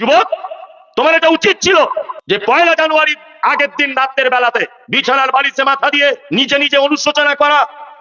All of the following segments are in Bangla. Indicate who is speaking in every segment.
Speaker 1: যুবক, তোমার এটা উচিত ছিল যে পয়লা জানুয়ারি আগের দিন রাতের বেলাতে বিছানার বাড়িতে মাথা দিয়ে নিজে নিজে অনুশোচনা করা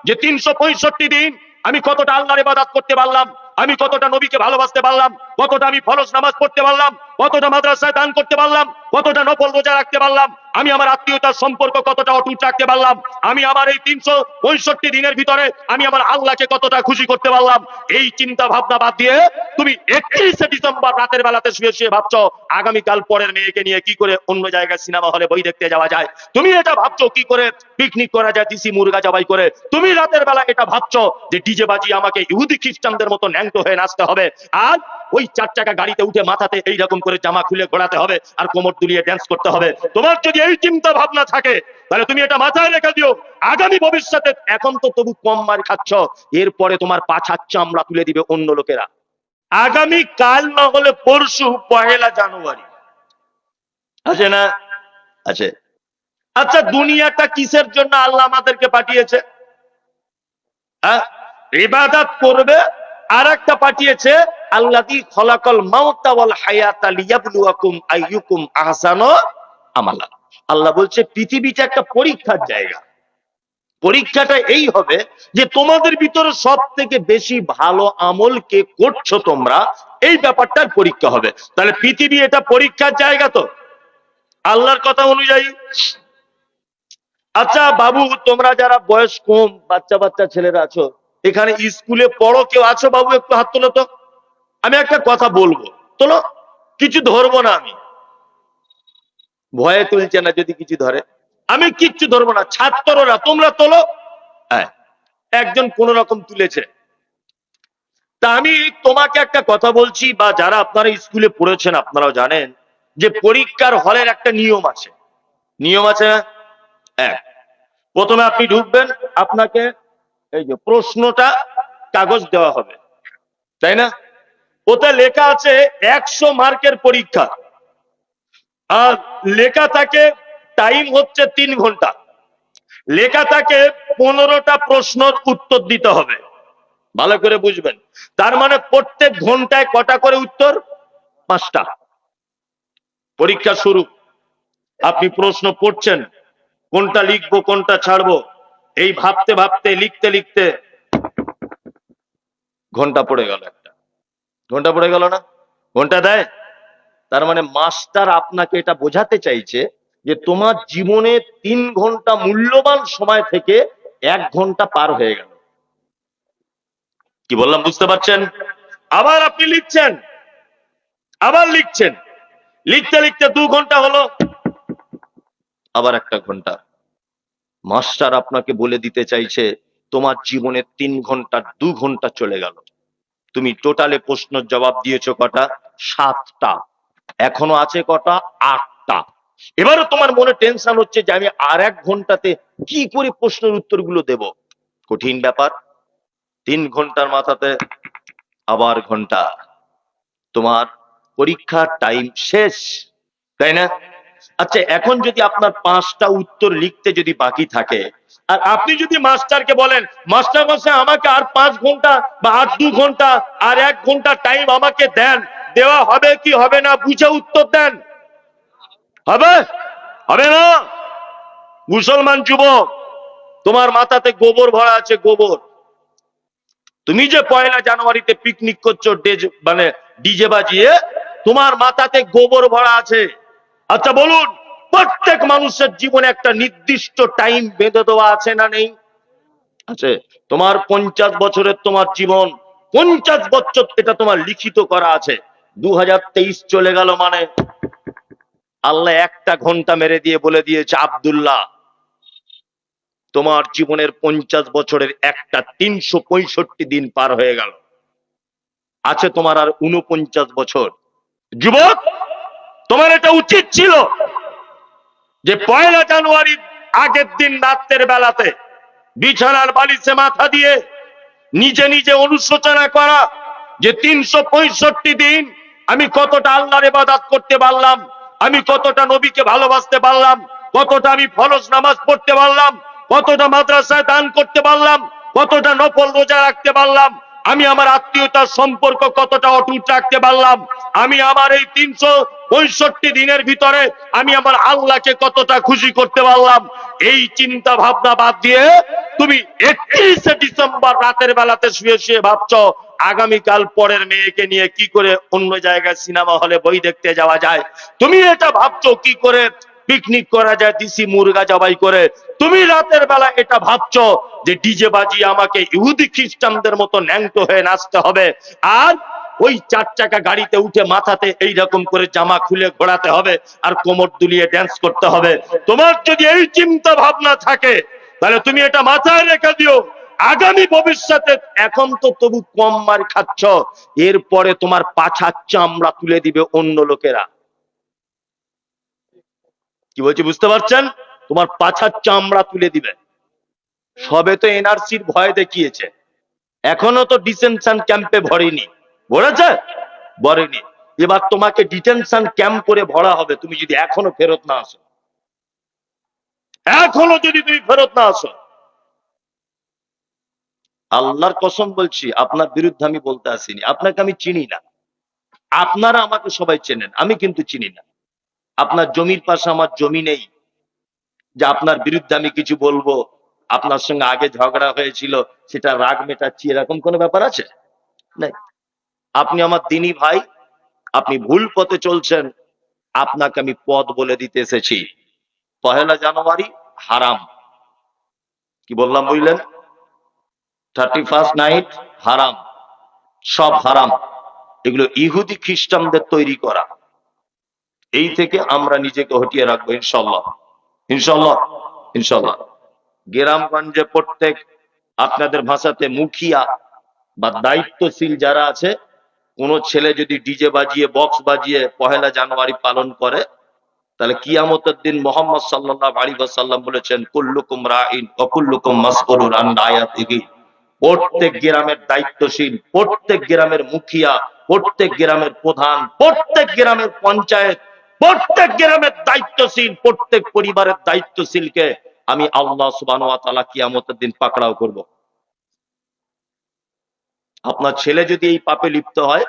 Speaker 1: যে তিনশো পঁয়ষট্টি দিন আমি কতটা আল্লাহর ইবাদত করতে পারলাম, আমি কতটা নবীকে ভালোবাসতে পারলাম, কতটা আমি ফরজ নামাজ পড়তে পারলাম কতটা মাদ্রাসায় দান করতে পারলাম, কতটা নফল রোজা রাখতে পারলাম, আমি আমার আত্মীয়তার সম্পর্ক কতটা অটুট রাখতে পারলাম, আমি আমার এই তিনশো পঁয়ষট্টি দিনের ভিতরে আমি আমার আল্লাহকে কতটা খুশি করতে পারলাম, এই চিন্তা ভাবনা বাদ দিয়ে তুমি একত্রিশে ডিসেম্বর রাতের বেলাতে শুয়ে শুয়ে ভাবছ, আগামীকাল পরের মেয়েকে নিয়ে কি করে অন্য জায়গায় সিনেমা হলে বই দেখতে যাওয়া যায়? তুমি এটা ভাবছ কি করে? পিকনিক করা যায় দিসি মুরগা জবাই করে। তুমি রাতের বেলা এটা ভাবছ যে ডিজে বাজি আমাকে ইহুদি খ্রিস্টানদের মতো ন্যাংটো হয়ে নাচতে হবে। আর ওই চার চাকা গাড়িতে উঠে মাথাতে এইরকম করে জামা খুলে ঘোরাতে হবে আর কোমর দুলিয়ে ড্যান্স করতে হবে। তোমার যদি এই চিন্তা ভাবনা থাকে, তাহলে তুমি এটা মাথায় রেখে দিও। আগামী ভবিষ্যতে এখন তো তবু কম মার খাচ্ছ, এরপরে তোমার পাছার চামড়া তুলে দিবে অন্য লোকেরা। আগামী কাল না হলে পরশু, পহেলা জানুয়ারি। আছে না? আছে। আচ্ছা দুনিয়াটা কিসের জন্য আল্লাহ আমাদেরকে পাঠিয়েছে? হ্যাঁ? ইবাদত করবে আর একটা পাঠিয়েছে আল্লাদি খলাকল আল্লাহ বলছে, পৃথিবীটা একটা পরীক্ষার জায়গা। পরীক্ষাটা এই হবে যে তোমাদের ভিতরে সব থেকে বেশি ভালো আমল কে করছ তোমরা, এই ব্যাপারটার পরীক্ষা হবে। তাহলে পৃথিবী এটা পরীক্ষার জায়গা তো। আল্লাহর কথা অনুযায়ী। আচ্ছা বাবু, তোমরা যারা বয়স কম বাচ্চা বাচ্চা ছেলেরা আছো এখানে স্কুলে পড়ো, কেউ আছো বাবু, একটু হাত তোলো তো। আমি একটা কথা বলব। তোলো, কিছু ধরবো না আমি। ভয়ে তুলছে না যদি কিছু ধরে। আমি কিচ্ছু ধরবো না, ছাত্ররা, তোমরা তোলো। হ্যাঁ একজন কোন রকম তুলেছে। তা আমি তোমাকে একটা কথা বলছি, বা যারা আপনারা স্কুলে পড়েছেন, আপনারাও জানেন যে পরীক্ষার হলের একটা নিয়ম আছে। নিয়ম আছে? এক প্রথমে আপনি ঢুকবেন, আপনাকে এই যে প্রশ্নটা কাগজ দেওয়া হবে, তাই না? ওতে লেখা আছে একশো মার্কের পরীক্ষা, আর লেখা থাকে টাইম হচ্ছে তিন ঘণ্টা, লেখা থাকে পনেরোটা প্রশ্নের উত্তর দিতে হবে, ভালো করে বুঝবেন। তার মানে প্রত্যেক ঘন্টায় কটা করে উত্তর? পাঁচটা। পরীক্ষা শুরু, আপনি প্রশ্ন পড়ছেন, কোনটা লিখব, কোনটা ছাড়বো এই ভাবতে ভাবতে, লিখতে লিখতে ঘণ্টা পড়ে গেল একটা। ঘণ্টা পড়ে গেল না? ঘণ্টা দেয়? তার মানে মাস্টার আপনাকে এটা বোঝাতে চাইছে যে তোমার জীবনে তিন ঘণ্টা মূল্যবান সময় থেকে এক ঘণ্টা পার হয়ে গেল। কি বললাম, বুঝতে পারছেন? আবার আপনি লিখছেন। আবার লিখছেন। লিখতে লিখতে দু ঘণ্টা হলো। আবার একটা ঘণ্টা। মাস্টার আপনাকে বলে দিতে চাইছে, তোমার জীবনে তিন ঘণ্টা, দু ঘণ্টা চলে গেল। তুমি টোটালে প্রশ্ন জবাব দিয়েছ কটা? সাতটা। এখনও আছে কটা? আটটা। এবারও তোমার মনে টেনশন হচ্ছে যে আমি আর এক ঘন্টাতে কি করে প্রশ্নের উত্তরগুলো দেব? কঠিন ব্যাপার। তিন ঘণ্টার মাথাতে আবার ঘণ্টা। তোমার পরীক্ষার টাইম শেষ, তাই না? আচ্ছা এখন যদি আপনার পাঁচটা উত্তর লিখতে যদি বাকি থাকে, আর আপনি যদি মাস্টারকে বলেন, মাস্টার মশাই আমাকে আর পাঁচ ঘণ্টা বা আর দু ঘণ্টা আর এক ঘণ্টা টাইম আমাকে দেন, দেওয়া হবে কি হবে না, বুঝে উত্তর দেন। হবে? হবে না? মুসলমান যুবক, তোমার মাথাতে গোবর ভরা আছে, গোবর। তুমি যে পয়লা জানুয়ারিতে পিকনিক করছ মানে ডিজে বাজিয়ে, তোমার মাথাতে গোবর ভরা আছে। আচ্ছা বলুন, প্রত্যেক মানুষের জীবনে একটা নির্দিষ্ট টাইম বেঁধে দেওয়া আছে না নেই? আছে। তোমার পঞ্চাশ বছরের তোমার জীবন, পঞ্চাশ বছর এটা তোমার লিখিত করা আছে। দু চলে গেল মানে। আল্লাহ একটা ঘণ্টা মেরে দিয়ে বলে দিয়েছে, আব্দুল্লাহ, তোমার জীবনের পঞ্চাশ বছরের একটা তিনশো পঁয়ষট্টি দিন পার হয়ে গেল। আছে তোমার আর উনপঞ্চাশ বছর। যুবক তোমার এটা উচিত ছিল যে পয়লা জানুয়ারি আগের দিন রাত্রের বেলাতে বিছানার বালিশে মাথা দিয়ে নিজে নিজে অনুশোচনা করা যে তিনশো পঁয়ষট্টি দিন আমি কতটা আল্লাহর ইবাদত করতে পারলাম, আমি কতটা নবীকে ভালোবাসতে পারলাম, কতটা আমি ফরজ নামাজ পড়তে পারলাম, কতটা মাদ্রাসায় দান করতে পারলাম, কতটা নফল রোজা রাখতে পারলাম, আমি আমার আত্মীয়তার সম্পর্ক কতটা অটুট রাখতে পারলাম আমি আমার এই তিনশো পঁয়ষট্টি দিনের ভিতরে আমি আমার আল্লাহকে কতটা খুশি করতে পারলাম? এই চিন্তা ভাবনা বাদ দিয়ে তুমি একত্রিশে ডিসেম্বর রাতের বেলাতে শুয়ে শুয়ে ভাবছ, আগামীকাল পরের মেয়েকে নিয়ে কি করে অন্য জায়গায় সিনেমা হলে বই দেখতে যাওয়া যায়? তুমি এটা ভাবছ কি করে পিকনিক করা যায় দিসি মুরগা জবাই করে? তুমি রাতের বেলা এটা ভাবছ যে ডিজে বাজি আমাকে ইহুদি খ্রিস্টানদের মতো ন্যাংটো হয়ে নাচতে হবে। আর ওই চার চাকা গাড়িতে উঠে মাথাতে এই রকম করে জামা খুলে ঘোরাতে হবে আর কোমর দুলিয়ে ড্যান্স করতে হবে। তোমার যদি এই চিন্তা ভাবনা থাকে, তাহলে তুমি এটা মাথায় রেখে দিও। আগামী ভবিষ্যতে এখন তো তবু কম মার খাচ্ছ। এরপরে তোমার পাছার চামড়া তুলে দিবে অন্য লোকেরা। কি বলছি, বুঝতে পারছেন? তোমার পাছার চামড়া তুলে দিবে। সবে তো এনআরসির ভয় দেখিয়েছে। এখনও তো ডিসেনশন ক্যাম্পে ভরেনি। ভরেছে ভরেনি এবার তোমাকে ডিটেনশন ক্যাম্প করে ভরা হবে, তুমি যদি এখনও ফেরত না আসো। এখনও যদি তুমি ফেরত না আসো। আল্লাহর কসম বলছি, আপনার বিরুদ্ধে আমি বলতে আসিনি। আপনাকে আমি চিনি না। আপনারা আমাকে সবাই চেনেন, আমি কিন্তু চিনি না। আপনার জমির পাশে আমার জমি নেই। যে আপনার বিরুদ্ধে আমি কিছু বলব, আপনার সঙ্গে আগে ঝগড়া হয়েছিল, সেটা রাগ মেটাচ্ছি, এরকম কোনো ব্যাপার আছে? নাই। আপনি আমার দিনী ভাই, আপনি ভুল পথে চলছেন, আপনাকে আমি পথ বলে দিতে এসেছি। পহেলা জানুয়ারি, হারাম। কি বললাম বুঝলেন? থার্টি ফার্স্ট নাইট হারাম। সব হারাম। এগুলো ইহুদি খ্রিস্টানদের তৈরি করা। এই থেকে আমরা নিজেকে হটিয়ে রাখব, ইনশাল্লাহ। ইনশাল্লাহ ইনশাল্লাহ। গ্রামগঞ্জে প্রত্যেক আপনাদের ভাষাতে মুখিয়া বা দায়িত্বশীল যারা আছে কোন ছেলে যদি ডিজে বাজিয়ে বক্স বাজিয়ে পহেলা জানুয়ারি পালন করে, তাহলে কিয়ামতের দিন মোহাম্মদ সাল্লাহ আলী সাল্লাম বলেছেন, কুল্লুকুম রাইন অকুল্লুকুম মাসকুরুর প্রত্যেক গ্রামের দায়িত্বশীল, প্রত্যেক গ্রামের মুখিয়া, প্রত্যেক গ্রামের প্রধান, প্রত্যেক গ্রামের পঞ্চায়েত, প্রত্যেক গ্রামের দায়িত্বশীল, প্রত্যেক পরিবারের দায়িত্বশীলকে আমি আল্লাহ সুবান কিয়ামতের দিন পাকড়াও করব। আপনার ছেলে যদি এই পাপে লিপ্ত হয়,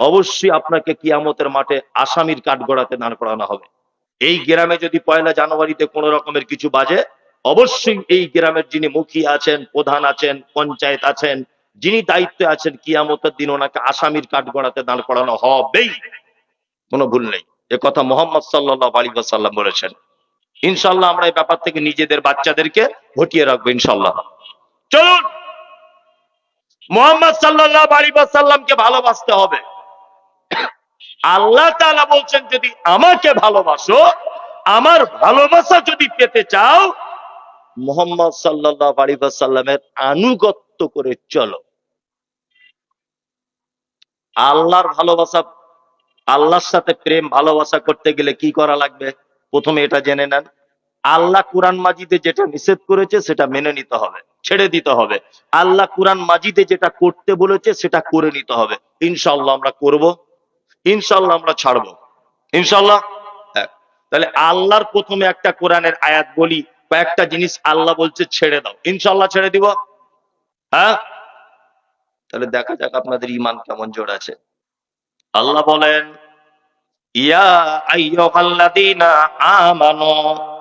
Speaker 1: অবশ্যই আপনাকে কিয়ামতের মাঠে আসামির কাঠগড়াতে দাঁড় করানো হবে। এই গ্রামে যদি পয়লা জানুয়ারিতে কোন রকমের কিছু বাজে, অবশ্যই এই গ্রামের যিনি মুখিয়া আছেন, প্রধান আছেন, পঞ্চায়েত আছেন, যিনি দায়িত্বে আছেন, কিয়ামতের দিন ওনাকে আসামির কাঠগড়াতে দাঁড় করানো হবেই। কোনো ভুল নেই। এ কথা মোহাম্মদ সাল্লাহ আলী সাল্লাম বলেছেন। ইনশাল্লাহ আমরা এই ব্যাপার থেকে নিজেদের বাচ্চাদেরকে হটিয়ে রাখব ইনশাল্লাহ চলুন! মোহাম্মদ সাল্লাহ আলী সাল্লামকে ভালোবাসতে হবে। আল্লাহ তালা বলছেন, যদি আমাকে ভালোবাসো, আমার ভালোবাসা যদি পেতে চাও, মোহাম্মদ সাল্লাহ আলী সাল্লামের আনুগত্য করে চলো। আল্লাহর ভালোবাসা, আল্লাহর সাথে প্রেম, ভালোবাসা করতে গেলে কি করা লাগবে? প্রথমে এটা জেনে নেন। আল্লাহ কোরআন মাজিদে যেটা নিষেধ করেছে, সেটা মেনে নিতে হবে, ছেড়ে দিতে হবে। আল্লাহ কোরআন মাজিদে যেটা করতে বলেছে, সেটা করে নিতে হবে। ইনশাল্লাহ আমরা করব ইনশাল্লাহ আমরা ছাড়বো। ইনশাল্লাহ হ্যাঁ। তাহলে আল্লাহর প্রথমে একটা কোরআনের আয়াত বলি, কয়েকটা জিনিস আল্লাহ বলছে, ছেড়ে দাও। ইনশাল্লাহ ছেড়ে দিব? হ্যাঁ? তাহলে দেখা যাক আপনাদের ইমান কেমন জোর আছে। আল্লাহ বলেন, ইয়া আইয়ুহাল্লাযীনা আমানু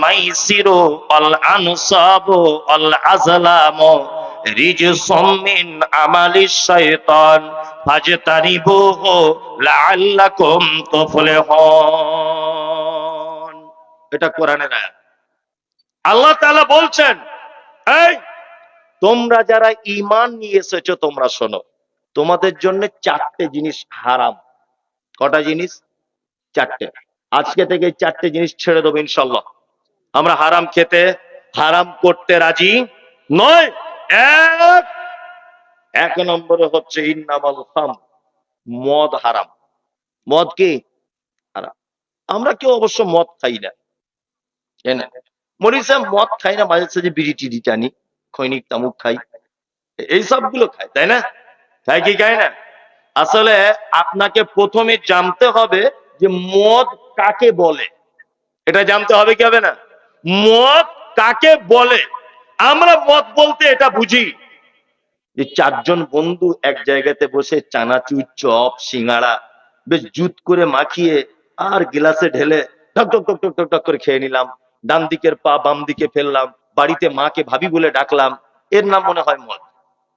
Speaker 1: মাইসিরু ওয়াল আনসাবু ওয়াল আজলামু রিজসুম মিন আমালিশ শাইতান ফাজতানিবুহু লাআল্লাকুম তুফলিহুন। এটা কোরআনের আয়াত। আল্লাহ তাআলা বলছেন, এই, তোমরা যারা ঈমান নিয়ে এসেছ, তোমরা শোনো, তোমাদের জন্য চারটে জিনিস হারাম। কটা জিনিস? চারটে। আজকে থেকে চারটে জিনিস ছেড়ে দেবো ইনশাল্লাহ। আমরা হারাম খেতে, হারাম করতে রাজি নয়। এক এক নম্বরে হচ্ছে ইন্নামাল খাম, মদ হারাম। মদ কি? হারাম। আমরা কেউ অবশ্য মদ খাই না। মরিসা মদ খাই না, মাঝে সাঝে বিড়ি টিড়ি টানি, খৈনিক তামুক খাই। এই সবগুলো খাই, তাই না? খাই কি, খাই না? আসলে আপনাকে প্রথমে জানতে হবে যে মদ কাকে বলে? এটা জানতে হবে কি হবে না? মদ কাকে বলে? আমরা মদ বলতে এটা বুঝি। যে চারজন বন্ধু এক জায়গাতে বসে চানাচুর, চপ সিঙ্গাড়া বেশ জুত করে মাখিয়ে আর গ্লাসে ঢেলে টক টক টক টক টক করে খেয়ে নিলাম। ডান দিকের পা বাম দিকে ফেললাম। বাড়িতে মাকে ভাবি বলে ডাকলাম। এর নাম মনে হয় মদ।